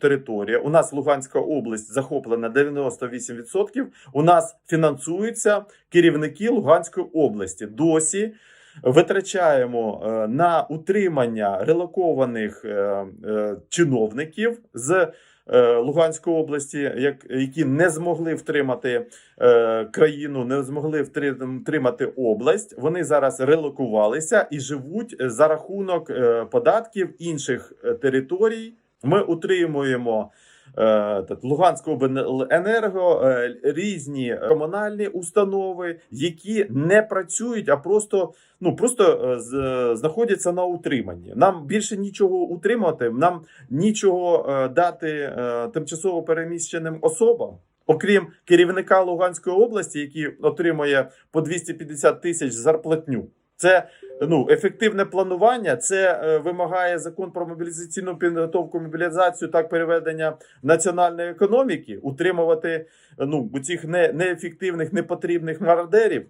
територія-. У нас Луганська область захоплена 98%. У нас фінансуються керівники Луганської області. Досі витрачаємо е, на утримання релокованих е, е, чиновників з Луганської області, як, які не змогли втримати країну, не змогли втримати область. Вони зараз релокувалися і живуть за рахунок податків інших територій. Ми утримуємо. е, Луганську обленерго, е, різні комунальні установи, які не працюють, а просто ну просто е, знаходяться на утриманні. Нам більше нічого утримати, нам нічого дати тимчасово переміщеним особам. Окрім керівника Луганської області, який отримує по 250 тисяч зарплатню, це ну ефективне планування. Це е, вимагає закон про мобілізаційну підготовку, мобілізацію, так переведення національної економіки, утримувати ну у цих не, неефективних, непотрібних мародерів.